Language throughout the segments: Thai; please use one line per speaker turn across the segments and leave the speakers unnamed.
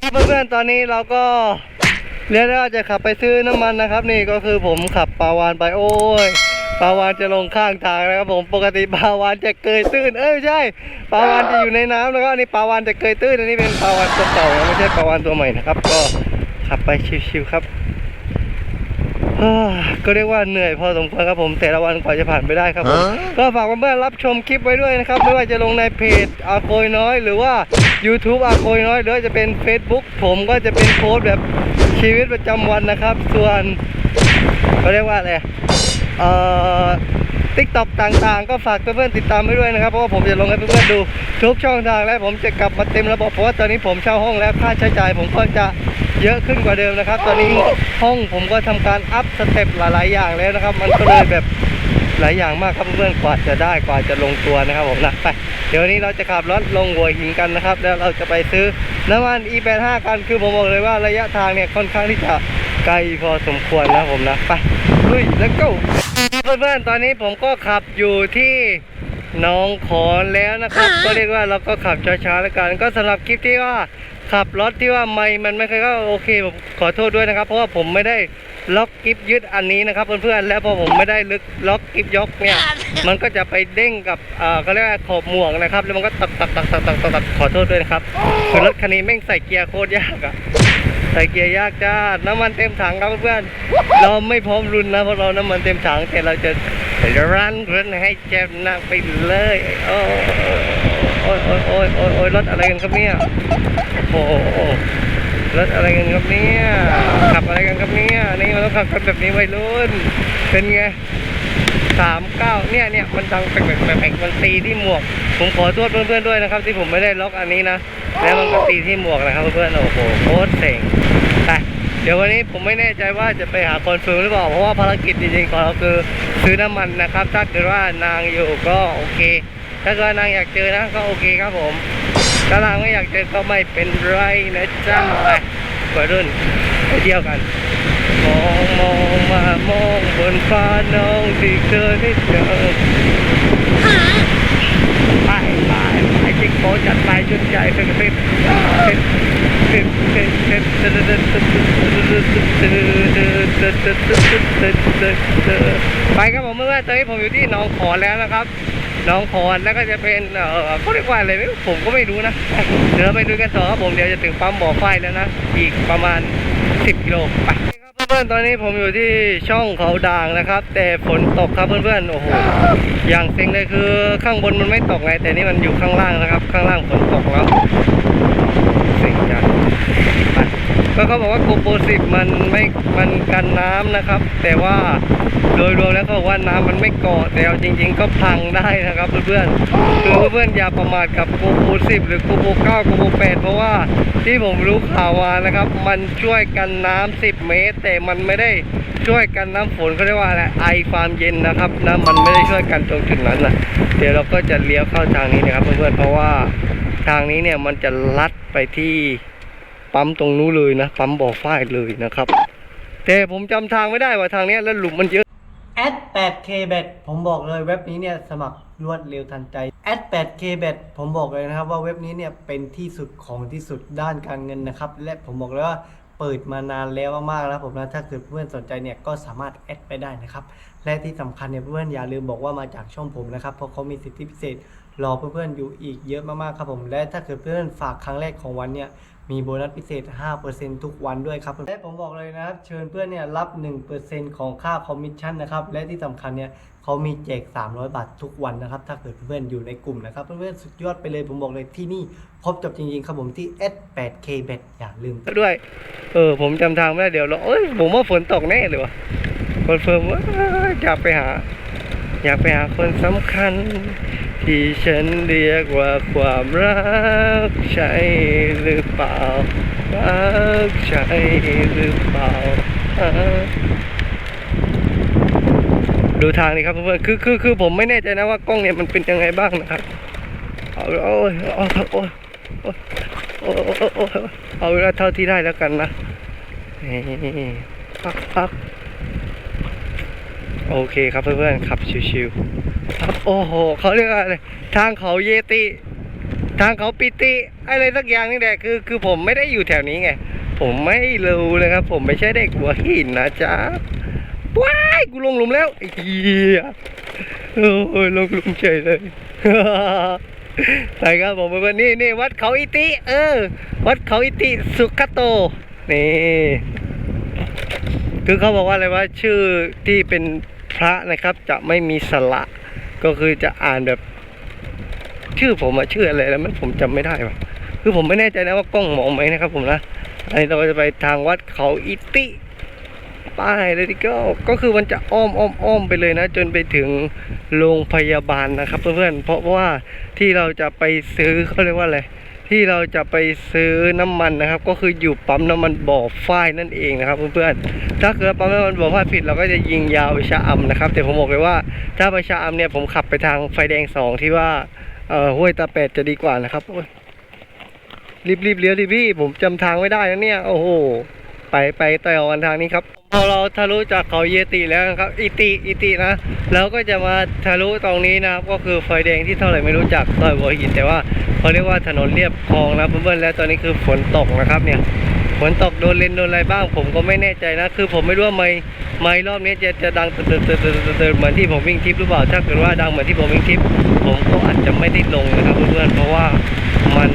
เพื่อนๆตอนนี้เราก็เรียกได้ว่าจะขับไปซื้อน้ำมันนะครับ นี่ก็คือผมขับปลาวานไปโอ้ยปลาวานจะลงข้างทางนะครับ ผมปกติปลาวานจะเกยตื้น เอ้ยใช่ปลาวานจะอยู่ในน้ำแล้วก็อันนี้ปลาวานจะเกยตื้นอันนี้เป็นปลาวานตัวเก่าไม่ใช่ปลาวานตัวใหม่นะครับ ก็ขับไปชิวๆครับ ก็เรียกว่าเหนื่อยพอสมควรครับผมแต่ละวันกว่าจะผ่านไปได้ครับผมก็ฝากเพื่อนๆรับชมคลิปไว้ด้วยนะครับไม่ว่าจะลงในเพจอาโคยน้อย หรือว่า YouTube อาโคยน้อยหรือว่าจะเป็น Facebook ผมก็จะเป็นโพสต์แบบชีวิตประจำวันนะครับ ส่วนเขาเรียกว่าอะไรเอ่อ ทิกต็อกต่างๆ ก็ฝากเพื่อนๆติดตามไว้ด้วยนะครับ เพราะว่าผมจะลงให้เพื่อนๆดูทุกช่องทางและผมจะกลับมาเต็มระบบเพราะว่าตอนนี้ผมเช่าห้องแล้วค่าใช้จ่ายผมก็จะเยอะขึ้นกว่าเดิมนะครับ ตอนนี้ห้องผมก็ทำการอัพสเต็ปหลายๆอย่างแล้วนะครับ มันก็เลยแบบหลายอย่างมากครับเพื่อนๆกว่าจะได้กว่าจะลงตัวนะครับผมนะไปเดี๋ยวนนี้เราจะขับรถลงหัวหินกันนะครับ แล้วเราจะไปซื้อน้ำมัน E85 กันคือผมบอกเลยว่าระยะทางเนี่ยค่อนข้างที่จะไกลพอสมควรนะผมนะไปลุยแล้วก็ เพื่อนๆตอนนี้ผมก็ขับอยู่ที่หน้องขอนแล้วนะครับ ก็เรียกว่าเราก็ขับช้าๆแล้วกัน ก็สำหรับคลิปที่ว่าขับรถที่ว่าไม่มันไม่เคยก็โอเคผมขอโทษด้วยนะครับ เพราะว่าผมไม่ได้ล็อกกิฟยึดอันนี้นะครับเพื่อนๆแล้วพอผมไม่ได้ลึกล็อกกิฟยกเนี่ย มันก็จะไปเด้งกับเอ่อเขาเรียกว่าขอบหมวกนะครับ แล้วมันก็ตักตักตักตักตักตักตักขอโทษด้วยนะครับคือรถคันนี้แม่งใส่เกียร์โคตรยากอะ ใส่เกียร์ยากจ้า น้ำมันเต็มถังครับเพื่อนๆเราไม่พร้อมรุนนะเพราะเราน้ำมันเต็มถังแต่เราจะรันรันให้แจ่มหนักไปเลย โอ้โอ้ยโอ้ยโอ้ยโอ้ยโอ้ยรถอะไรกันครับเนี่ยโอ้โหรถอะไรกันครับเนี่ยขับอะไรกันครับเนี่ยนี่มันต้องขับกันแบบนี้วัยรุ่นเป็นไง สามเก้าเนี่ยเนี่ยมันดังแปลกๆแปลกๆมันตีที่หมวก ผมขอโทษเพื่อนๆด้วยนะครับ ที่ผมไม่ได้ล็อกอันนี้นะ แล้วมันก็ตีที่หมวกนะครับเพื่อนๆโอ้โหโคตรเซ็งแต่เดี๋ยววันนี้ผมไม่แน่ใจว่าจะไปหาคอนเฟิร์มหรือเปล่า เพราะว่าภารกิจจริงๆของเราคือซื้อน้ำมันนะครับ ถ้าเกิดว่านางอยู่ก็โอเค ถ้าเกิดนางอยากเจอนะก็โอเคครับผมถ้านางไม่อยากเจอก็ไม่เป็นไรนะจ๊ะไปวัยรุ่นไปเที่ยวกัน มองมองมามองบนฟ้าน้องที่เคยได้เจอไปไปไปจิกโกจัดไปชุดใหญ่เป็นเป็นเป็นเป็นเป็นไปครับผมเมื่อตอนนี้ผมอยู่ที่หนองขอนแล้วนะครับหนองขอนแล้วก็จะเป็นเออเขาเรียกว่าอะไรไม่รู้ผมก็ไม่รู้นะเดี๋ยวไปดูกันต่อครับผมเดี๋ยวจะถึงปั๊มบ่อไฟแล้วนะอีกประมาณ 10กิโลไป ครับเพื่อนๆ ตอนนี้ผมอยู่ที่ช่องเขาด่างนะครับ แต่ฝนตกครับเพื่อนๆ โอ้โห อย่างเซ็งเลยคือข้างบนมันไม่ตกไง แต่นี่มันอยู่ข้างล่างนะครับ ข้างล่างฝนตกแล้วเซ็งจังไป ก็เขาบอกว่าโกโปรสิบมันไม่มันกันน้ำนะครับ แต่ว่าโดยรวมแล้วเขาบอกว่าน้ำมันไม่เกาะแต่จริง ๆ ก็พังได้นะครับเพื่อนๆคือเพื่อนๆอย่าประมาทกับโกโปรสิบหรือโกโปรเก้าโกโปรแปดเพราะว่าที่ผมรู้ข่าวมานะครับ มันช่วยกันน้ำ10 เมตร แต่มันไม่ได้ช่วยกันน้ำฝนเขาเรียกว่าอะไรไอความเย็นนะครับน้ำมันไม่ได้ช่วยกันตรงจุดนั้นนะเดี๋ยวเราก็จะเลี้ยวเข้าทางนี้นะครับเพื่อนๆเพราะว่าทางนี้เนี่ยมันจะลัดไปที่ ปั๊มตรงนู้นเลยนะ ปั๊มบ่อฝ้ายเลยนะครับ แต่ผมจำทางไม่ได้ว่าทางนี้แล้วหลุมมันเยอะแอด 8k bet ผมบอกเลยเว็บนี้เนี่ยสมัครรวดเร็วทันใจแอด 8k bet ผมบอกเลยนะครับว่าเว็บนี้เนี่ยเป็นที่สุดของที่สุดด้านการเงินนะครับ และผมบอกเลยว่าเปิดมานานแล้วมากๆแล้วผมนะถ้าเกิดเพื่อนสนใจเนี่ยก็สามารถแอดไปได้นะครับและที่สำคัญเนี่ยเพื่อนอย่าลืมบอกว่ามาจากช่องผมนะครับเพราะเขามีสิทธิพิเศษรอเพื่อนๆอยู่อีกเยอะมากๆครับผมและถ้าเกิดเพื่อนฝากครั้งแรกของวันเนี่ย มีโบนัสพิเศษ 5%ทุกวันด้วยครับและผมบอกเลยนะครับ เชิญเพื่อนเนี่ยรับ 1%ของค่าคอมมิชชั่นนะครับ และที่สำคัญเนี่ยเขามีแจก 300 บาททุกวันนะครับ ถ้าเกิดเพื่อนๆอยู่ในกลุ่มนะครับ เพื่อนๆสุดยอดไปเลย ผมบอกเลยที่นี่พบจบจริงๆครับผมที่ S8K Bet อย่าลืมด้วย เออ ผมจำทางไม่ได้เดี๋ยวเราเอ้ย ผมว่าฝนตกแน่เลยวะคอนเฟิร์มว่าอยากไปหา อยากไปหาคนสำคัญ ที่ฉันเรียกว่าความรักใช่หรือเปล่า รักใช่หรือเปล่า ดูทางนี้ครับเพื่อนคือคือคือผมไม่แน่ใจนะว่ากล้องเนี่ยมันเป็นยังไงบ้างนะครับเอาโอ้ยโอ้ยโอ้ยโอ้ยโอ้ยโอ้ยโอ้ยเอาเวลาเท่าที่ได้แล้วกันนะนี่พักพักโอเคครับเพื่อนๆขับชิวๆ ครับโอ้โหเขาเรียกว่าอะไรทางเขาเยติ ทางเขาปิติอะไรสักอย่างนี่แหละคือคือผมไม่ได้อยู่แถวนี้ไง ผมไม่รู้นะครับ ผมไม่ใช่เด็กหัวหินนะจ๊ะว้ายกูลงหลุมแล้วไอ้เหี้ยโอ้ยลงหลุมเฉยเลยใช่ครับผมเป็นนี่นี่วัดเขาอิติเออ วัดเขาอิติสุขโตนี่คือเขาบอกว่าอะไรว่าชื่อที่เป็นพระนะครับจะไม่มีสระ ก็คือจะอ่านแบบ ชื่อผมอะชื่ออะไรแล้วมันผมจำไม่ได้ว่ะคือผมไม่แน่ใจนะว่ากล้องมองไหมนะครับ ผมนะอันนี้เราจะไปทางวัดเขาอิติป้ายเลยที่ก็ก็คือมันจะอ้อมอ้อมอ้อมไปเลยนะ จนไปถึงโรงพยาบาลนะครับ เพื่อนๆเพราะว่าที่เราจะไปซื้อเขาเรียกว่าอะไร ที่เราจะไปซื้อน้ำมันนะครับ ก็คืออยู่ปั๊มน้ำมันบ่อฝ้ายนั่นเองนะครับเพื่อนๆถ้าเกิดปั๊มน้ำมันบ่อฝ้ายผิดเราก็จะยิงยาวไปชะอำนะครับ แต่ผมบอกเลยว่าถ้าไปชะอำเนี่ยผมขับไปทางไฟแดงสองที่ว่าเอ่อห้วยตาเป็ดจะดีกว่านะครับรีบรีบเลี้ยวดิพี่ผมจำทางไม่ได้นะเนี่ยโอ้โหไปไปต่อกันทางนี้ครับพอเราทะลุจากเขาเยติแล้วนะครับอิติอิตินะแล้วก็จะมาทะลุตรงนี้นะครับก็คือไฟแดงที่เท่าไหร่ไม่รู้จักซอยหัวหินแต่ว่า เขาเรียกว่าถนนเรียบคลองนะเพื่อนๆแล้วตอนนี้คือฝนตกนะครับเนี่ยฝนตกโดนเลนโดนอะไรบ้าง ผมก็ไม่แน่ใจนะ คือผมไม่รู้ว่าไม่ไม่รอบนี้จะจะดังเตือนเตือนเตือนเตือนเหมือนที่ผมวิ่งทิปหรือเปล่าถ้าเกิดว่าดังเหมือนที่ผมวิ่งทิปผมก็อาจจะไม่ได้ลงนะครับเพื่อนๆเพราะว่ามัน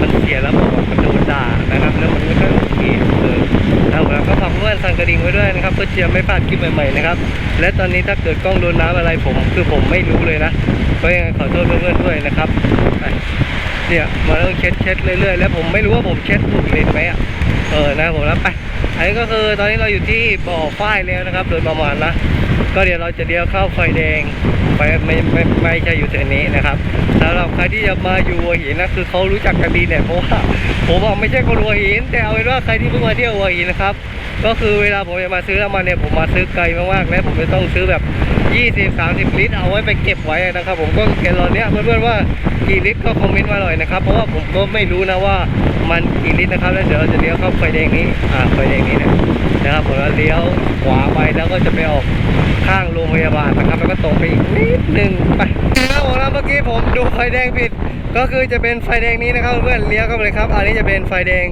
มันเสียแล้วผมมันโดนด่านะครับแล้วมันไม่ค่อยโอเคเออเอาละก็ฝากเพื่อนสั่งกระดิ่งไว้ด้วยนะครับเพื่อจะไม่พลาดคลิปใหม่ๆนะครับและตอนนี้ถ้าเกิดกล้องโดนน้ำอะไรผม คือผมไม่รู้เลยนะก็ยังไงขอโทษเพื่อนๆด้วยนะครับไป เนี่ยมาต้องเช็ดเช็ดเรื่อยๆแล้วผมไม่รู้ว่าผมเช็ดถูกเลนไหมอะเออนะผมรับไปอันนี้ก็คือตอนนี้เราอยู่ที่บ่อฝ้ายแล้วนะครับ โดยประมาณนะก็เดี๋ยวเราจะเลี้ยวเข้าไฟแดงไปไม่ไม่ไม่ใช่อยู่แถวนี้นะครับสำหรับใครที่จะมาอยู่หัวหินนะคือเขารู้จักกันดีเนี่ยเพราะว่าผมบอะไม่ใช่คนหัวหิน แต่เอาเป็นว่าใครที่เพิ่งมาเที่ยวหัวหินนะครับ ก็คือเวลาผมจะมาซื้อน้ำมันเนี่ยผมมาซื้อไกลมากๆและผมจะต้องซื้อแบบ 20 30 ลิตร เอาไว้ไปเก็บไว้นะครับผมก็แกลลอนเนี้ยเพื่อนๆว่ากี่ลิตรก็คอมเมนต์มาหน่อยนะครับเพราะว่าผมก็ไม่รู้นะว่ามันกี่ลิตรนะครับแล้วเดี๋ยวเราจะเลี้ยวเข้าไฟแดงนี้อ่าไฟแดงนี้นี่ยนะครับผมจะเลี้ยวขวาไปแล้วก็จะไปออกข้างโรงพยาบาลนะครับแล้วก็ตรงไปอีกนิดหนึ่งไปนะครับผมแล้วเมื่อกี้ผมดูไฟแดงผิด ก็คือจะเป็นไฟแดงนี้นะครับเพื่อนเลี้ยวเข้าไปเลยครับ อันนี้จะเป็นไฟแดง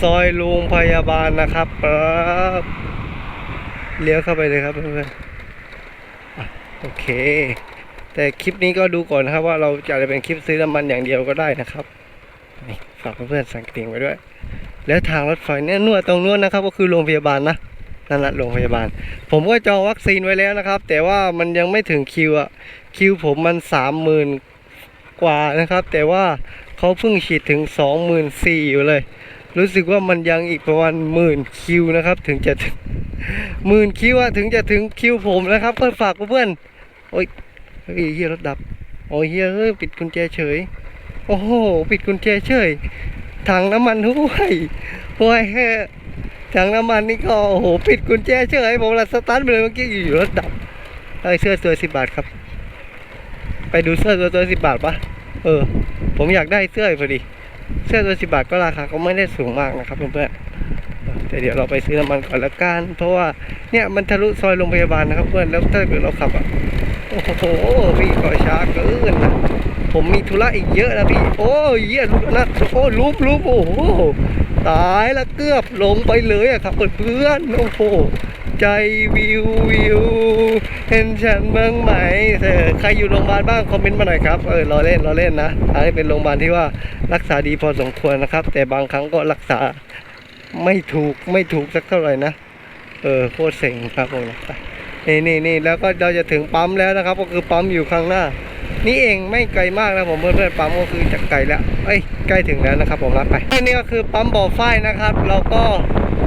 ซอยโรงพยาบาลนะครับครับเลี้ยวเข้าไปเลยครับเพื่อนๆโอเค แต่คลิปนี้ก็ดูก่อนนะครับ ว่าเราจะเป็นคลิปซื้อน้ำมันอย่างเดียวก็ได้นะครับฝากเพื่อนๆสั่งติ่งไว้ด้วย แล้วทางรถไฟเนี่ยนวดตรงนู้นนะครับ ก็คือโรงพยาบาลนะนั่นแหละโรงพยาบาล ผมก็จองวัคซีนไว้แล้วนะครับ แต่ว่ามันยังไม่ถึงคิวอะคิวผมมันสามหมื่นกว่านะครับ แต่ว่าเขาเพิ่งฉีดถึงสองหมื่นสี่อยู่เลย รู้สึกว่ามันยังอีกประมาณหมื่นคิวนะครับ ถึงจะหมื่นคิวอะถึงจะถึงคิวผมนะครับ เพื่อนฝากเพื่อนโอ้ยเฮ้ยเฮียรถดับโอ้ยเฮียเฮ้ยปิดกุญแจเฉย โอ้โหปิดกุญแจเฉยถังน้ำมันด้วยโอ้ยเฮ้ยถังน้ำมันนี่ก็โอ้โหปิดกุญแจเฉยผมละสตาร์ทไปเลยเมื่อกี้อยู่รถดับเอ้เสื้อตัวสิบบาทครับ ไปดูเสื้อตัวตัวสิบบาทปะเออ ผมอยากได้เสื้อพอดี เสื้อตัวสิบาทก็ราคาก็ไม่ได้สูงมากนะครับเพื่อนๆแต่เดี๋ยวเราไปซื้อน้ำมันก่อนละกันเพราะว่าเนี่ยมันทะลุซอยโรงพยาบาลนะครับเพื่อนแล้วถ้าเกิดเราขับอะโอ้โหพี่ก็ช้าเกินนะผมมีธุระอีกเยอะนะพี่ โอ้ยเหี้ยลุกนะโอ้ลุบลุบโอ้โหตายละเกือบลงไปเลยอะครับเพื่อนๆโอ้โห ใจวิววิวเห็นฉันบ้างไหมเออใครอยู่โรงพยาบาลบ้างคอมเมนต์มาหน่อยครับเออรอเล่นรอเล่นนะอันนี้เป็นโรงพยาบาลที่ว่ารักษาดีพอสมควรนะครับ แต่บางครั้งก็รักษาไม่ถูกไม่ถูกสักเท่าไหร่นะเออโคตรเซ็งครับผมนี่นี่นี่แล้วก็เราจะถึงปั๊มแล้วนะครับ ก็คือปั๊มอยู่ข้างหน้า นี่เองไม่ไกลมากนะผมเพื่อนๆปั๊มก็คือจะไกลแล้วเอ้ยใกล้ถึงแล้วนะครับผมรับไปนี่ก็คือปั๊มบ่อฝ้ายนะครับ เราก็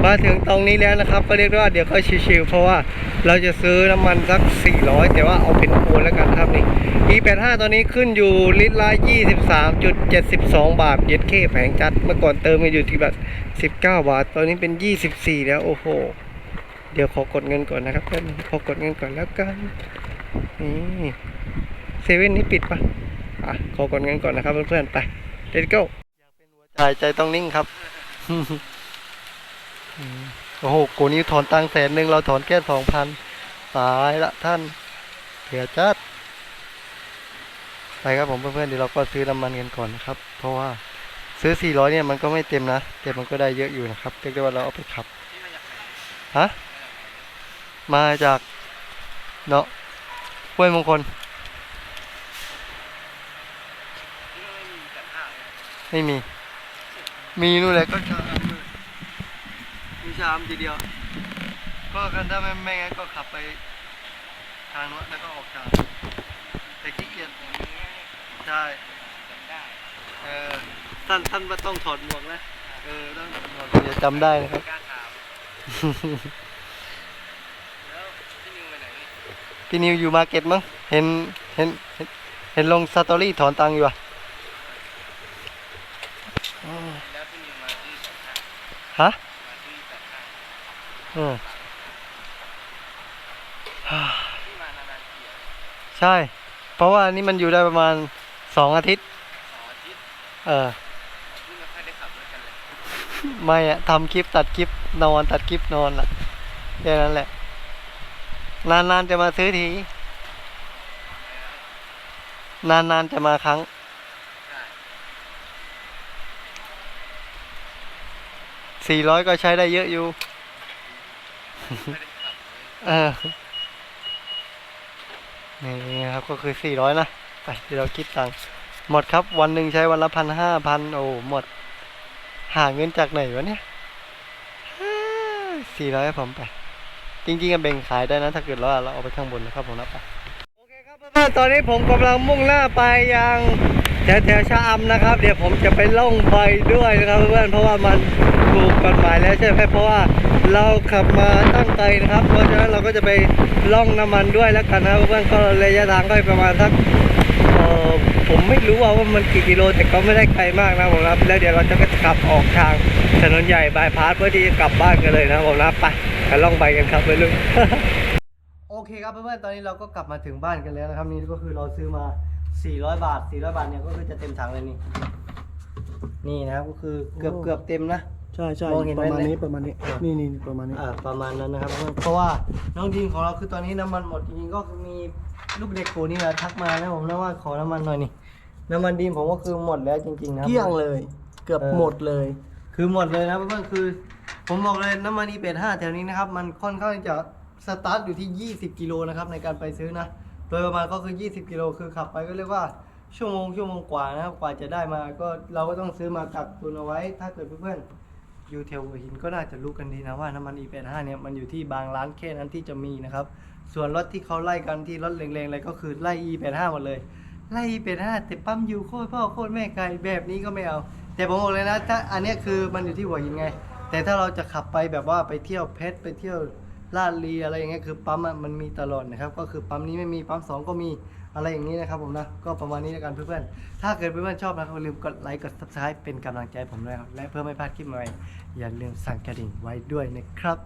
มาถึงตรงนี้แล้วนะครับ ก็เรียกว่าเดี๋ยวก็ชิวๆเพราะว่าเราจะซื้อน้ำมันสัก 400 แต่ว่าเอาเป็นโอนแล้วกันครับนี่ E85 ตอนนี้ขึ้นอยู่ลิตรละ 23.72 บาทเย็ดเคแผงจัดเมื่อก่อนเติมกันอยู่ที่แบบ19 บาท ตอนนี้เป็น 24 แล้วโอ้โห เดี๋ยวขอกดเงินก่อนนะครับแป๊บนึงขอกดเงินก่อนแล้วกันนี่เซเว่นนี้ปิดปะอะขอกดเงินก่อนนะครับเพื่อนๆไป let's go อยากเป็นหัวใจใจต้องนิ่งครับ โอ้โหกูนี้ถอนตังค์แสนหนึ่งเราถอนแค่สองพันตายละท่านเสียจัดไปไปครับผมเพื่อนๆเดี๋ยวเราก็ซื้อน้ำมันกันก่อนนะครับ เพราะว่าซื้อ 400 เนี่ยมันก็ไม่เต็มนะแต่มันก็ได้เยอะอยู่นะครับเรียกได้ว่าเราเอาไปขับฮะมาจากเนาะห้วยมงคล ไม่มี มีนู่นแหละก็ ชามนู่นมีชามทีเดียว ก็กันถ้าไม่ไม่งั้นก็ขับไปทางโนู้นแล้วก็ออกทางแต่ขี้เกียจใช่เออท่านท่านไม่ต้องถอดหมวกนะเออต้องถอดหมวกเดี๋ยวจำได้นะครับพี่นิวอยู่มาร์เก็ตมั้งเห็นเห็นเห็นเห็นลงสตอรี่ถอนตังค์อยู่อะอ๋อฮะ อืมใช่ เพราะว่านี่มันอยู่ได้ประมาณสองอาทิตย์ เออ ไม่อะทำคลิปตัดคลิปนอนตัดคลิปนอนอะแค่นั้นแหละ นานๆจะมาซื้อที นานๆจะมาครั้งสี่ร้อยก็ใช้ได้เยอะอยู่ เออนี่นะครับก็คือสี่ร้อยนะไปเดี๋ยวเราคิดตังค์หมดครับ วันหนึ่งใช้วันละพันห้าพันโอ้หมด หาเงินจากไหนวะเนี่ยสี่ร้อยผมไป จริงๆก็แบ่งขายได้นะ ถ้าเกิดเราเราเอาไปข้างบนนะครับผมนะไปโอเคครับเพื่อนตอนนี้ผมกำลังมุ่งหน้าไปยัง แถวแถวชะอำนะครับ เดี๋ยวผมจะไปล่องใบด้วยนะครับเพื่อนเพราะว่ามันถูกกฎหมายแล้วใช่ไหมเพราะว่าเราขับมาตั้งไกลนะครับ เพราะฉะนั้นเราก็จะไปล่องน้ำมันด้วยแล้วกันนะครับเพื่อนก็ระยะทางก็ประมาณสักเออผมไม่รู้ว่าว่ามันกี่กิโลแต่ก็ไม่ได้ไกลมากนะผมนะแล้วเดี๋ยวเราจะก็ขับออกทางถนนใหญ่บายพาสเพื่อที่จะกลับบ้านกันเลยนะผมนะไปกันล่องไปกันครับไปลุงโอเคครับเพื่อนๆตอนนี้เราก็กลับมาถึงบ้านกันแล้วนะครับนี่ก็คือเราซื้อมา 400 บาท 400 บาทเนี่ยก็คือจะเต็มถังเลยนี่ นี่นะครับก็คือเกือบ
โอ้
เกือบเต็มนะ
ใช่ใช่
มองเห็น
ป
ไหม
ระมาณ
เนี่ย
นี้ประมาณนี้
อ่า
นี่นี่ประมาณนี้
อ่าประมาณนั้นนะครับ เพราะว่าน้องดีมของเราคือตอนนี้น้ำมันหมดจริงๆก็คือมีลูกเด็กโกนี่แหละทักมานะผมนะว่าขอน้ำมันหน่อยนี่น้ำมันดีมผมก็คือหมดแล้วจริงๆนะ
เกลี้ยงเลย เกือบ
เออ
หมดเลย
คือหมดเลยนะเพื่อนๆคือ ผมบอกเลยน้ำมันอีเป็ดห้าแถวนี้นะครับ มันค่อนข้างจะสตาร์ทอยู่ที่ 20 กิโลนะครับในการไปซื้อนะ โดยประมาณก็คือ 20 กิโลคือขับไปก็เรียกว่าชั่วโมงชั่วโมงกว่านะครับกว่าจะได้มาก็เราก็ต้องซื้อมากักตุนเอาไว้ ถ้าเกิดเพื่อนๆอยู่แถวหัวหินก็น่าจะรู้กันดีนะว่าน้ำมัน E85 เนี่ยมันอยู่ที่บางร้านแค่นั้นที่จะมีนะครับ ส่วนรถที่เขาไล่กันที่รถแรงๆอะไรก็คือไล่ E85 หมดเลย ไล่ E85 แต่ปั๊มอยู่โคตรพ่อโคตรแม่ไกลแบบนี้ก็ไม่เอา แต่ผมบอกเลยนะถ้าอันนี้คือมันอยู่ที่หัวหินไง แต่ถ้าเราจะขับไปแบบว่าไปเที่ยวเพชรไปเที่ยว ลาดลีอะไรอย่างเงี้ยคือปั๊มมันมีตลอดนะครับ ก็คือปั๊มนี้ไม่มีปั๊ม 2 ก็มีอะไรอย่างนี้นะครับผมนะ ก็ประมาณนี้แล้วกันเพื่อนๆ ถ้าเกิดเพื่อนๆชอบนะครับอย่าลืมกดไลค์ กดซับสไครป์เป็นกำลังใจผมด้วยครับ และเพื่อไม่พลาดคลิปใหม่อย่าลืมสั่งกระดิ่งไว้ด้วยนะครับ